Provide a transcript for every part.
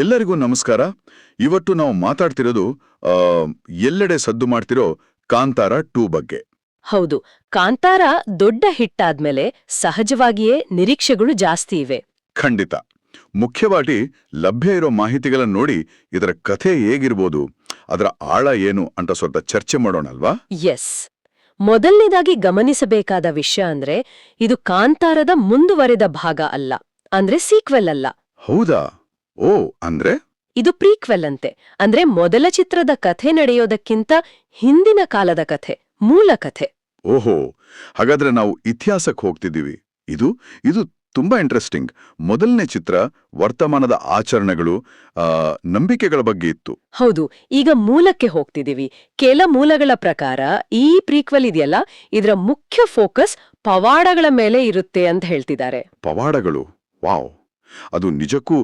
ಎಲ್ಲರಿಗೂ ನಮಸ್ಕಾರ. ಇವತ್ತು ನಾವು ಮಾತಾಡ್ತಿರೋದು ಎಲ್ಲೆಡೆ ಸದ್ದು ಮಾಡ್ತಿರೋ ಕಾಂತಾರ ಟೂ ಬಗ್ಗೆ. ಹೌದು ಕಾಂತಾರ ದೊಡ್ಡ ಹಿಟ್ ಆದ್ಮೇಲೆ ಸಹಜವಾಗಿಯೇ ನಿರೀಕ್ಷೆಗಳು ಜಾಸ್ತಿ ಇವೆ. ಖಂಡಿತ. ಮುಖ್ಯವಾಗಿ ಲಭ್ಯ ಇರೋ ಮಾಹಿತಿಗಳನ್ನು ನೋಡಿ ಇದರ ಕಥೆ ಹೇಗಿರ್ಬೋದು ಅದರ ಆಳ ಏನು ಅಂತ ಸ್ವಲ್ಪ ಚರ್ಚೆ ಮಾಡೋಣಲ್ವಾ? ಎಸ್. ಮೊದಲನೇದಾಗಿ ಗಮನಿಸಬೇಕಾದ ವಿಷಯ ಅಂದ್ರೆ ಇದು ಕಾಂತಾರದ ಮುಂದುವರೆದ ಭಾಗ ಅಲ್ಲ ಅಂದ್ರೆ ಸೀಕ್ವೆಲ್ ಅಲ್ಲ. ಹೌದಾ? ಓ ಅಂದ್ರೆ? ಇದು ಪ್ರೀಕ್ವೆಲ್ ಅಂತೆ. ಅಂದ್ರೆ ಮೊದಲ ಚಿತ್ರದ ಕಥೆ ನಡೆಯೋದಕ್ಕಿಂತ ಹಿಂದಿನ ಕಾಲದ ಕಥೆ ಮೂಲ ಕಥೆ. ಓಹೋ ಹಾಗಾದ್ರೆ ನಾವು ಇತಿಹಾಸಕ್ಕೆ ಹೋಗ್ತಿದ್ದೀವಿ. ಇದು ಇದು ತುಂಬಾ ಇಂಟ್ರೆಸ್ಟಿಂಗ್ ಮೊದಲನೇ ಚಿತ್ರ ವರ್ತಮಾನದ ಆಚರಣೆಗಳು ನಂಬಿಕೆಗಳ ಬಗ್ಗೆ ಇತ್ತು. ಹೌದು ಈಗ ಮೂಲಕ್ಕೆ ಹೋಗ್ತಿದೀವಿ ಕೆಲ ಮೂಲಗಳ ಪ್ರಕಾರ ಈ ಪ್ರೀಕ್ವೆಲ್ ಇದೆಯಲ್ಲ ಇದರ ಮುಖ್ಯ ಫೋಕಸ್ ಪವಾಡಗಳ ಮೇಲೆ ಇರುತ್ತೆ ಅಂತ ಹೇಳ್ತಿದ್ದಾರೆ. ಪವಾಡಗಳು? ವಾವ್. ಅದು ನಿಜಕ್ಕೂ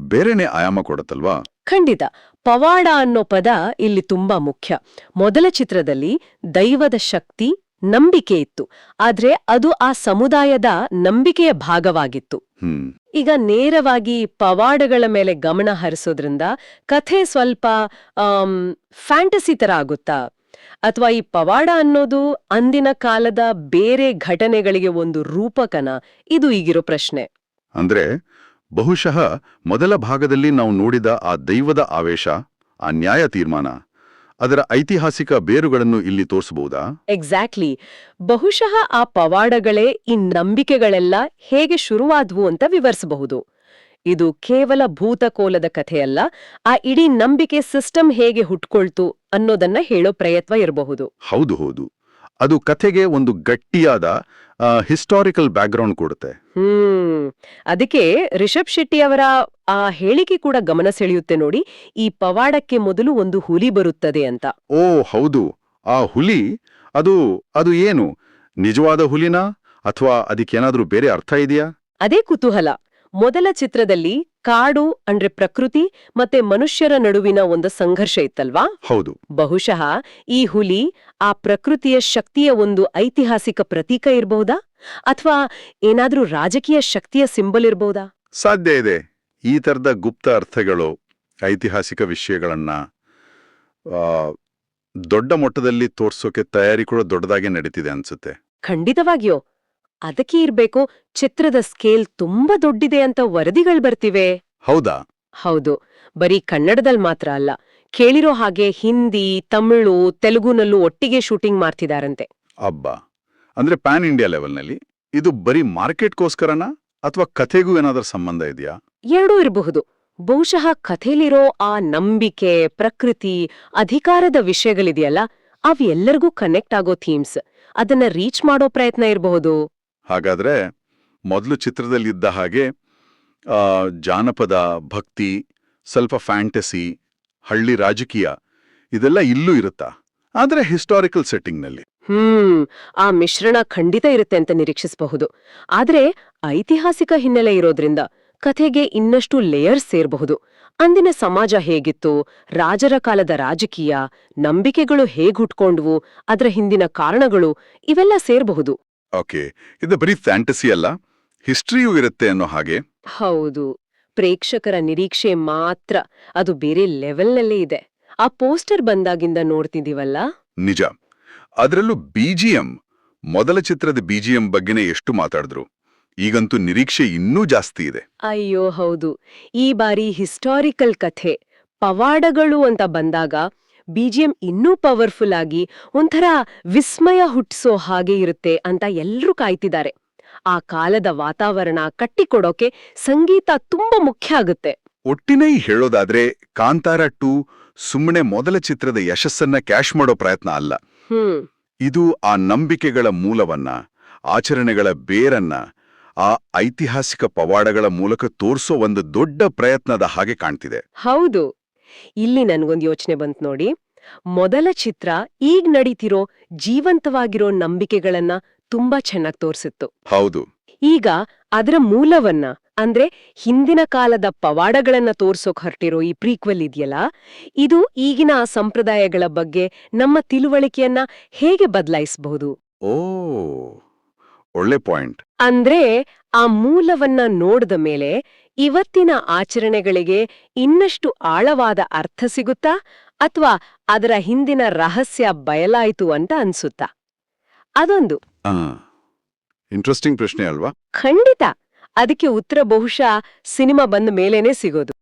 ಬೇರೆನೆ ಆಯಾಮ ಕೊಡತ್ತಲ್ವಾ? ಖಂಡಿತ. ಪವಾಡ ಅನ್ನೋ ಪದ ಇಲ್ಲಿ ತುಂಬಾ ಮುಖ್ಯ. ಮೊದಲ ಚಿತ್ರದಲ್ಲಿ ದೈವದ ಶಕ್ತಿ ನಂಬಿಕೆ ಇತ್ತು. ಆದ್ರೆ ಅದು ಆ ಸಮುದಾಯದ ನಂಬಿಕೆಯ ಭಾಗವಾಗಿತ್ತು. ಈಗ ನೇರವಾಗಿ ಪವಾಡಗಳ ಮೇಲೆ ಗಮನ ಹರಿಸೋದ್ರಿಂದ ಕಥೆ ಸ್ವಲ್ಪ ಫ್ಯಾಂಟಸಿ ತರ ಆಗುತ್ತಾ? ಅಥವಾ ಈ ಪವಾಡ ಅನ್ನೋದು ಅಂದಿನ ಕಾಲದ ಬೇರೆ ಘಟನೆಗಳಿಗೆ ಒಂದು ರೂಪಕನ? ಇದು ಈಗಿರೋ ಪ್ರಶ್ನೆ. ಅಂದ್ರೆ ಬಹುಶಃ ಮೊದಲ ಭಾಗದಲ್ಲಿ ನಾವು ನೋಡಿದ ಆ ದೈವದ ಆವೇಶ ಆ ನ್ಯಾಯ ತೀರ್ಮಾನ ಅದರ ಐತಿಹಾಸಿಕ ಬೇರುಗಳನ್ನು ಇಲ್ಲಿ ತೋರಿಸಬಹುದಾ? ಎಕ್ಸಾಕ್ಟ್ಲಿ ಬಹುಶಃ ಆ ಪವಾಡಗಳೇ ಈ ನಂಬಿಕೆಗಳೆಲ್ಲ ಹೇಗೆ ಶುರುವಾದ್ವು ಅಂತ ವಿವರಿಸಬಹುದು. ಇದು ಕೇವಲ ಭೂತಕೋಲದ ಕಥೆಯಲ್ಲ ಆ ಇಡೀ ನಂಬಿಕೆ ಸಿಸ್ಟಮ್ ಹೇಗೆ ಹುಟ್ಕೊಳ್ತು ಅನ್ನೋದನ್ನ ಹೇಳೋ ಪ್ರಯತ್ನ ಇರಬಹುದು. ಹೌದು ಹೌದು. ಅದು ಕಥೆಗೆ ಒಂದು ಗಟ್ಟಿಯಾದ ಹಿಸ್ಟಾರಿಕಲ್ ಬ್ಯಾಕ್ಗ್ರೌಂಡ್ ಕೊಡುತ್ತೆ. ಹ್ಮ್. ಅದಕ್ಕೆ ರಿಷಬ್ ಶೆಟ್ಟಿ ಅವರ ಆ ಹೇಳಿಕೆ ಕೂಡ ಗಮನ ಸೆಳೆಯುತ್ತೆ ನೋಡಿ. ಈ ಪವಾಡಕ್ಕೆ ಮೊದಲು ಒಂದು ಹುಲಿ ಬರುತ್ತದೆ ಅಂತ. ಓ ಹೌದು. ಆ ಹುಲಿ ಅದು ಅದು ಏನು? ನಿಜವಾದ ಹುಲಿನಾ? ಅಥವಾ ಅದಕ್ಕೇನಾದ್ರೂ ಬೇರೆ ಅರ್ಥ ಇದೆಯಾ? ಅದೇ ಕುತೂಹಲ. ಮೊದಲ ಚಿತ್ರದಲ್ಲಿ ಕಾಡು ಅಂದ್ರೆ ಪ್ರಕೃತಿ ಮತ್ತೆ ಮನುಷ್ಯರ ನಡುವಿನ ಒಂದು ಸಂಘರ್ಷ ಇತ್ತಲ್ವಾ? ಹೌದು. ಬಹುಶಃ ಈ ಹುಲಿ ಆ ಪ್ರಕೃತಿಯ ಶಕ್ತಿಯ ಒಂದು ಐತಿಹಾಸಿಕ ಪ್ರತೀಕ ಇರಬಹುದಾ? ಅಥವಾ ಏನಾದ್ರೂ ರಾಜಕೀಯ ಶಕ್ತಿಯ ಸಿಂಬಲ್ ಇರಬಹುದಾ? ಸಾಧ್ಯ ಇದೆ. ಈ ತರದ ಗುಪ್ತ ಅರ್ಥಗಳು ಐತಿಹಾಸಿಕ ವಿಷಯಗಳನ್ನ ದೊಡ್ಡ ಮಟ್ಟದಲ್ಲಿ ತೋರ್ಸೋಕೆ ತಯಾರಿ ಕೂಡ ದೊಡ್ಡದಾಗಿ ನಡೀತಿದೆ ಅನ್ಸುತ್ತೆ. ಖಂಡಿತವಾಗಿಯೋ. ಅದಕ್ಕೆ ಇರ್ಬೇಕು ಚಿತ್ರದ ಸ್ಕೇಲ್ ತುಂಬಾ ದೊಡ್ಡಿದೆ ಅಂತ ವರದಿಗಳು ಬರ್ತಿವೆ. ಹೌದಾ? ಹೌದು. ಬರೀ ಕನ್ನಡದಲ್ಲಿ ಮಾತ್ರ ಅಲ್ಲ ಕೇಳಿರೋ ಹಾಗೆ ಹಿಂದಿ ತಮಿಳು ತೆಲುಗುನಲ್ಲೂ ಒಟ್ಟಿಗೆ ಶೂಟಿಂಗ್ ಮಾಡ್ತಿದಾರಂತೆ. ಅಬ್ಬಾ. ಅಂದ್ರೆ ಪ್ಯಾನ್ ಇಂಡಿಯಾ ಲೆವೆಲ್ನಲ್ಲಿ? ಇದು ಬರೀ ಮಾರ್ಕೆಟ್ಗೋಸ್ಕರನಾ? ಅಥವಾ ಕಥೆಗೂ ಏನಾದರೂ ಸಂಬಂಧ ಇದೆಯಾ? ಎರಡೂ ಇರಬಹುದು. ಬಹುಶಃ ಕಥೆಲಿರೋ ಆ ನಂಬಿಕೆ ಪ್ರಕೃತಿ ಅಧಿಕಾರದ ವಿಷಯಗಳಿದೆಯಲ್ಲ ಅವೆಲ್ಲರಿಗೂ ಕನೆಕ್ಟ್ ಆಗೋ ಥೀಮ್ಸ್ ಅದನ್ನ ರೀಚ್ ಮಾಡೋ ಪ್ರಯತ್ನ ಇರಬಹುದು. ಹಾಗಾದ್ರೆ ಮೊದಲು ಚಿತ್ರದಲ್ಲಿದ್ದ ಹಾಗೆ ಜಾನಪದ ಭಕ್ತಿ, ಸ್ವಲ್ಪ ಫ್ಯಾಂಟಸಿ ಹಳ್ಳಿ ರಾಜಕೀಯ, ಇದೆಲ್ಲ ಇಲ್ಲೂ ಇರುತ್ತಾ? ಆದರೆ ಹಿಸ್ಟಾರಿಕಲ್ ಸೆಟ್ಟಿಂಗ್ನಲ್ಲಿ ಹ್ಮ್, ಆ ಮಿಶ್ರಣ ಖಂಡಿತ ಇರುತ್ತೆ ಅಂತ ನಿರೀಕ್ಷಿಸಬಹುದು. ಆದರೆ ಐತಿಹಾಸಿಕ ಹಿನ್ನೆಲೆ ಇರೋದ್ರಿಂದ ಕಥೆಗೆ ಇನ್ನಷ್ಟು ಲೇಯರ್ಸ್ ಸೇರಬಹುದು. ಅಂದಿನ ಸಮಾಜ ಹೇಗಿತ್ತು, ರಾಜರ ಕಾಲದ ರಾಜಕೀಯ, ನಂಬಿಕೆಗಳು ಹೇಗ್ ಅದರ ಹಿಂದಿನ ಕಾರಣಗಳು ಇವೆಲ್ಲ ಸೇರಬಹುದು. ಓಕೆ. ಇದು ಬರೀ ಫ್ಯಾಂಟಸಿ ಅಲ್ಲ ಹಿಸ್ಟ್ರಿಯೂ ಇರುತ್ತೆ ಅನ್ನೋ ಹಾಗೆ. ಹೌದು. ಪ್ರೇಕ್ಷಕರ ನಿರೀಕ್ಷೆ ಮಾತ್ರ ಅದು ಬೇರೆ ಲೆವೆಲ್ನಲ್ಲೇ ಇದೆ. ಆ ಪೋಸ್ಟರ್ ಬಂದಾಗಿಂದ ನೋಡ್ತಿದೀವಲ್ಲ ನಿಜ. ಅದರಲ್ಲೂ ಬಿಜಿಎಂ ಮೊದಲ ಚಿತ್ರದ ಬಿಜಿಎಂ ಬಗ್ಗೆನೇ ಎಷ್ಟು ಮಾತಾಡಿದ್ರು. ಈಗಂತೂ ನಿರೀಕ್ಷೆ ಇನ್ನೂ ಜಾಸ್ತಿ ಇದೆ. ಅಯ್ಯೋ ಹೌದು. ಈ ಬಾರಿ ಹಿಸ್ಟಾರಿಕಲ್ ಕಥೆ ಪವಾಡಗಳು ಅಂತ ಬಂದಾಗ ಬಿಜಿಎಂ ಇನ್ನೂ ಪವರ್ಫುಲ್ ಆಗಿ ಒಂಥರ ವಿಸ್ಮಯ ಹುಟ್ಟಿಸೋ ಹಾಗೆ ಇರುತ್ತೆ ಅಂತ ಎಲ್ಲರೂ ಕಾಯ್ತಿದ್ದಾರೆ. ಆ ಕಾಲದ ವಾತಾವರಣ ಕಟ್ಟಿಕೊಡೋಕೆ ಸಂಗೀತ ತುಂಬಾ ಮುಖ್ಯ ಆಗುತ್ತೆ. ಒಟ್ಟಿನೈ ಹೇಳೋದಾದ್ರೆ ಕಾಂತಾರ ಟು ಸುಮ್ಮನೆ ಮೊದಲ ಚಿತ್ರದ ಯಶಸ್ಸನ್ನ ಕ್ಯಾಶ್ ಮಾಡೋ ಪ್ರಯತ್ನ ಅಲ್ಲ. ಇದು ಆ ನಂಬಿಕೆಗಳ ಮೂಲವನ್ನ ಆಚರಣೆಗಳ ಬೇರನ್ನ ಆ ಐತಿಹಾಸಿಕ ಪವಾಡಗಳ ಮೂಲಕ ತೋರಿಸೋ ಒಂದು ದೊಡ್ಡ ಪ್ರಯತ್ನದ ಹಾಗೆ ಕಾಣ್ತಿದೆ. ಹೌದು. ಇಲ್ಲಿ ನನಗೊಂದು ಯೋಚನೆ ಬಂತು ನೋಡಿ. ಮೊದಲ ಚಿತ್ರ ಈಗ ನಡೀತಿರೋ ಜೀವಂತವಾಗಿರೋ ನಂಬಿಕೆಗಳನ್ನ ತುಂಬಾ ಚೆನ್ನಾಗಿ ತೋರಿಸಿತ್ತು. ಹೌದು. ಈಗ ಅದರ ಮೂಲವನ್ನ ಅಂದ್ರೆ ಹಿಂದಿನ ಕಾಲದ ಪವಾಡಗಳನ್ನ ತೋರ್ಸೋಕ್ ಹೊರಟಿರೋ ಈ ಪ್ರೀಕ್ವೆಲ್ ಇದೆಯಲ್ಲ ಇದು ಈಗಿನ ಆ ಸಂಪ್ರದಾಯಗಳ ಬಗ್ಗೆ ನಮ್ಮ ತಿಳುವಳಿಕೆಯನ್ನ ಹೇಗೆ ಬದಲಾಯಿಸಬಹುದು? ಓ ಒಳ್ಳೆ ಪಾಯಿಂಟ್. ಅಂದ್ರೆ ಆ ಮೂಲವನ್ನ ನೋಡಿದ ಮೇಲೆ ಇವತ್ತಿನ ಆಚರಣೆಗಳಿಗೆ ಇನ್ನಷ್ಟು ಆಳವಾದ ಅರ್ಥ ಸಿಗುತ್ತಾ ಅಥವಾ ಅದರ ಹಿಂದಿನ ರಹಸ್ಯ ಬಯಲಾಯಿತು ಅಂತ ಅನ್ಸುತ್ತಾ? ಅದೊಂದು. ಆ ಇಂಟ್ರೆಸ್ಟಿಂಗ್ ಪ್ರಶ್ನೆ ಅಲ್ವಾ? ಖಂಡಿತ. ಅದಕ್ಕೆ ಉತ್ತರ ಬಹುಶಃ ಸಿನಿಮಾ ಬಂದ ಮೇಲೇನೆ ಸಿಗೋದು.